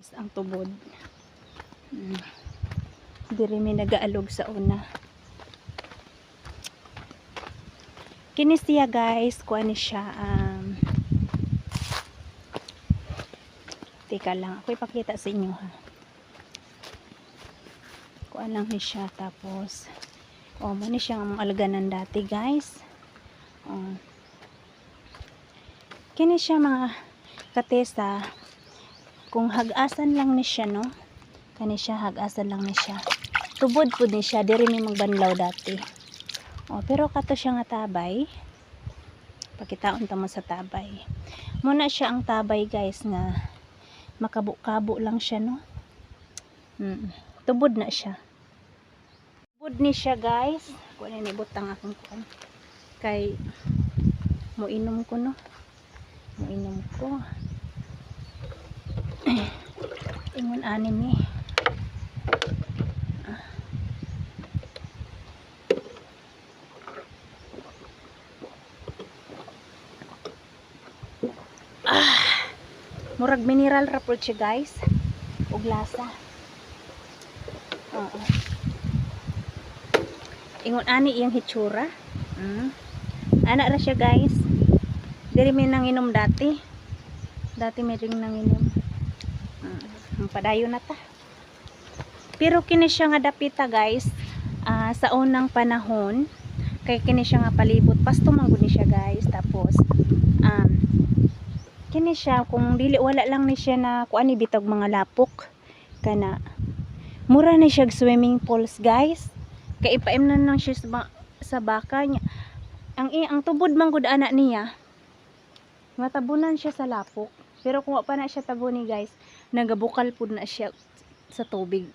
Is ang tubod. Mm. Diri may nagaalog sa una. Kini siya guys, kuha ni siya um, Teka lang, ako ipakita sa inyo ha. Kuha lang ni siya tapos oh, mo ni siya ang alganan dati guys. Oh. Siya mga katesa kung hag-asan lang ni siya no? Kani siya hag-asan lang ni siya. Tubod po ni siya diri mi magbanlaw dati. Oh, pero kato siya nga tabay. Pakitaon ta mo sa tabay. Muna siya ang tabay guys nga makabo-kabo lang siya no? Mm. tubod na siya. Tubod ni siya guys. Kuha ni butang akong kuan kay mo inom ko no? Mo inom ko ingon anime ah. Murag mineral ra po siya guys. Ug lasa oo. Ingon ani iyang hitsura. Mm. ana ra siya guys. Diri mi nanginom dati. Dati may ring nanginom mm. padayo na ta. Pero kini siya nga dapita guys ah, sa unang panahon kay kini siya nga palibot. Pasto man gud ni siya guys tapos um, kini siya kung dili wala lang ni siya na kuan ni bitag mga lapok kana mura ni siya swimming pools guys. Kay ipaimnan lang siya sa, sa baka niya. Ang ang tubod man gud ana niya matabunan siya sa lapok. Pero kung pa na siya tabuni guys nagabukal pud na siya sa tubig.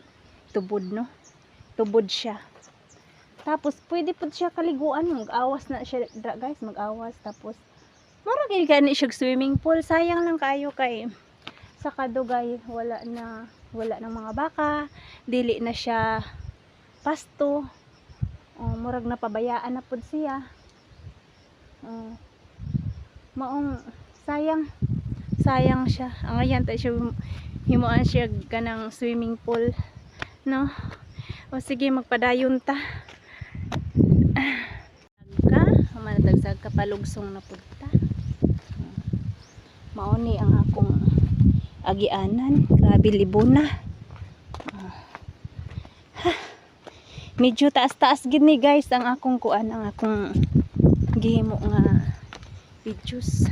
Tubod no? Tubod siya. Tapos pwede pud siya kaliguan. Mag-awas na siya. Guys mag-awas. Tapos mura gid gani siya swimming pool. Sayang lang kayo kay sa kadugay wala na wala ng mga baka. Dili na siya pasto. Oh, murag napabayaan na pud siya. Oh, maong sayang sayang siya. Ang ayan tayo siya himuan siya ganang swimming pool no? O sige magpadayon ta. Ka manatagsag ka palugsong na punta. Mauni ang akong agianan. Grabe libuna Ha. medyo taas-taas gid ni guys ang akong kuan ang akong gihimo nga videos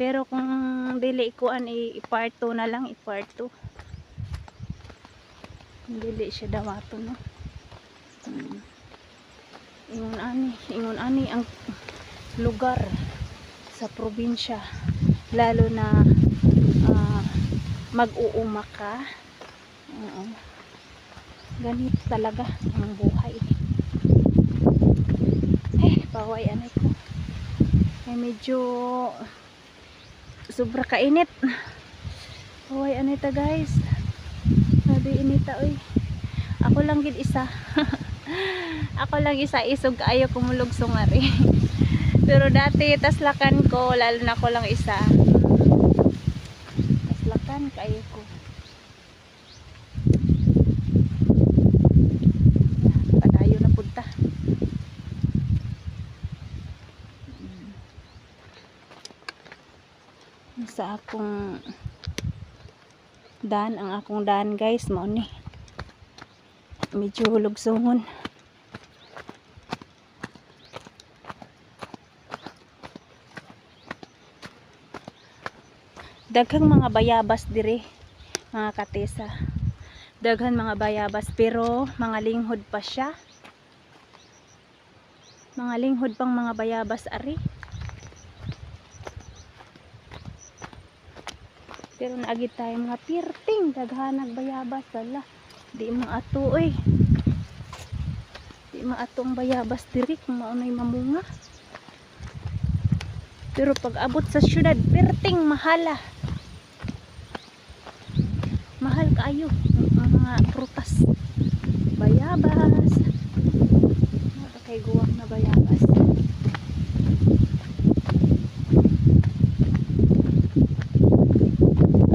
pero kung dili kuan i-part 2 na lang i-part 2 dili siya dawato no? Hmm. ingon ani ingon ani ang lugar sa probinsya. Lalo na ah, mag-uuma ka. Oo. ganito talaga ang buhay. Eh paway anay ko. Ay medyo sobra kainit. Paway anay ta guys. Sabi inita oy. Ako lang gid isa. Ako lang isa isog kaayo kumulog sungari pero dati taslakan ko lalo na ako lang isa. Taslakan kaayo ko padayo na punta sa akong dan ang akong dan guys mao ni. Medyo hulog sungon daghang mga bayabas dire mga katesa. Daghan mga bayabas pero mga linghod pa siya. Mga linghod pang mga bayabas ari pero naagi tayo mga pirting daghanag bayabas sala di maato oy di maato ang bayabas diri kung maunay mamunga. Pero pag abot sa syudad pirting mahala. Mahal kaayo ang mga prutas. Bayabas. Mga kay guwang na bayabas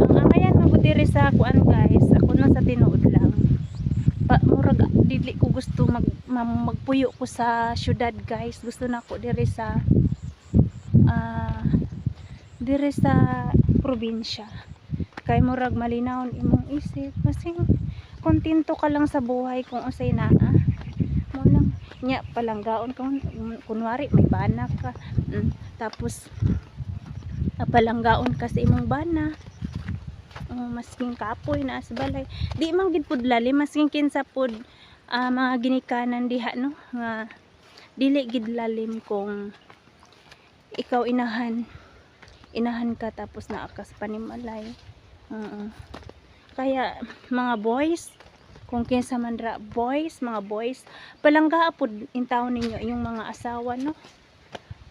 ang angayan ng sa kuan guys, ako na sa tinuod lang. Pa, murag dili ko gusto mag magpuyo ko sa syudad guys. Gusto na ako diri sa ah diri sa probinsya. Kay murag malinawon imong isip. Masing kontento ka lang sa buhay kung usay naa. Mo lang nya palanggaon ka kunwari may bana ka. Mm, tapos ah, palanggaon ka sa imong bana. Oh, masking kapoy na sa balay. Di man gid pud lalim masking kinsa pud ah, mga ginikanan diha no nga dili gid lalim kung ikaw inahan inahan ka tapos naakas panimalay. Oo. Kaya mga boys, kung kinsa man ra boys, mga boys, palangga pud intaw ninyo yung mga asawa no.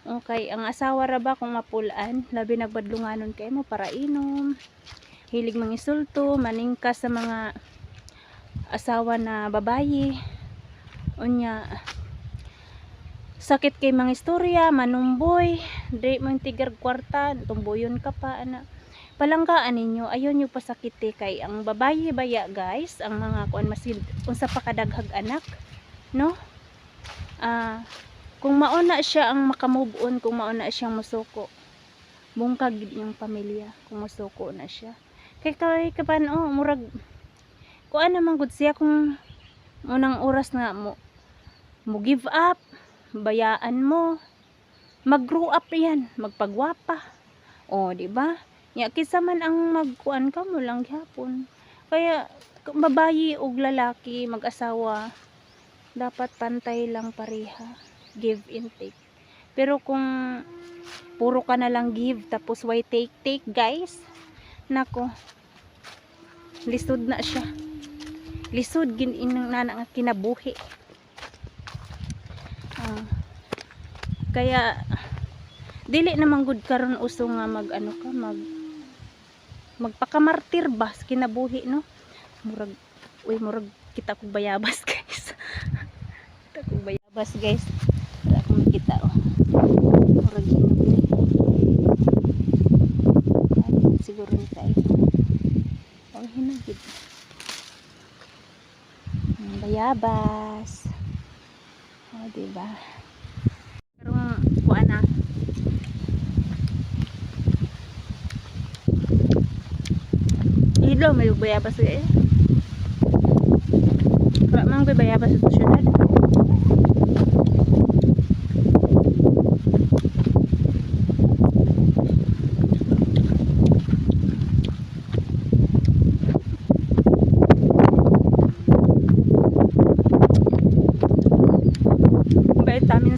Okay, ang asawa ra ba kung mapulaan, labi nagbadlunganon kay mo para inom. Hilig mangisulto, maningka sa mga asawa na babayi. Unya sakit kay mga istorya, manumboy, di mo tigar kwarta, tumbuyon ka pa ana. Palanggaan ninyo, ayon yung pasakiti kay ang babayi baya guys, ang mga kuan masid unsa pa kadaghag anak, no? Ah, kung mauna siya ang makamove on, kung mauna siyang musuko, bungkag yung pamilya kung musuko na siya. Kay kay kapan oh, murag kuan naman gud siya kung unang oras nga mo mo give up, bayaan mo, mag-grow up yan, magpagwapa. O, di ba? Nya kisa man ang magkuan ka mo lang gyapon. Kaya babayi ug lalaki mag-asawa dapat pantay lang pareha. Give and take. Pero kung puro ka na lang give tapos why take take guys. Nako. Lisod na siya. Lisod gin inang nana nga kinabuhi. Ah. kaya dili naman gud karon uso nga mag ano ka mag magpakamartir ba kinabuhi no murag uy murag kita kog bayabas guys kita kog bayabas guys wala akong makita oh murag hinog ni Ano, siguro ni tayo oh hinog gid Bayabas oh diba pero kuan na Ilo, may bayabas eh. Wala man may bayabas sa syudad.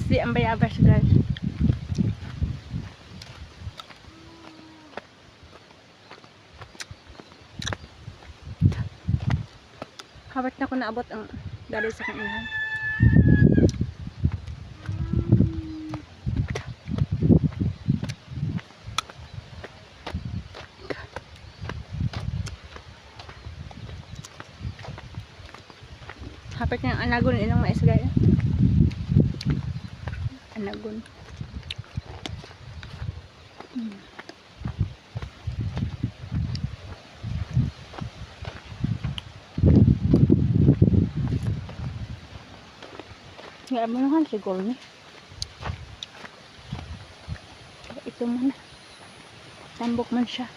C ang bayabas guys. Hawat na ko naabot ang dali sa kanihan. Hapit na ang anagon ilang mais gaya. Anagon. Hmm. Nga mo naman siguro ni. Ito muna. Tambok man siya.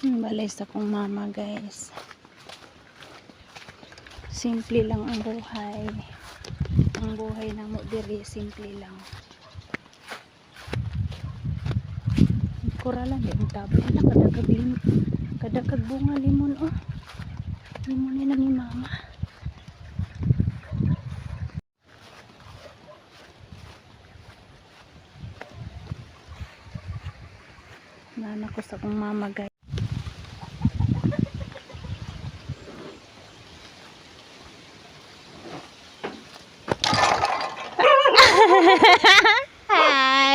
Balay sa kong mama guys. Simple lang ang buhay. Ang buhay na mo diri simple lang. Kura lang yung tabo. Ala kadagag lim kadagag bunga limon oh. Limon ni ni mama. Nana ko sa kong mama guys.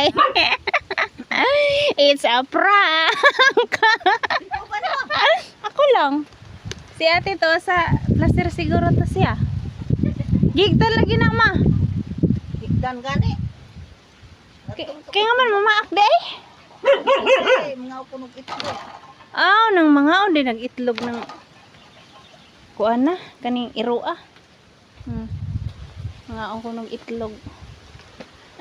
It's a prank. Ako lang. Si ate to sa plaster siguro to siya. Gig talaga na ma. Higdan gani. Kaya nga man mamaak de eh. Eh, mga punog ito. Aw, nang mga on din nag-itlog ng kuan na kaning iroa. Hmm. Mga ng itlog.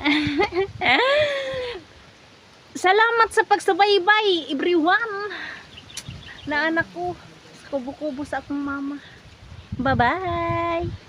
Salamat sa pagsubaybay, everyone. Na anak ko, kubo-kubo sa akong mama. Bye-bye.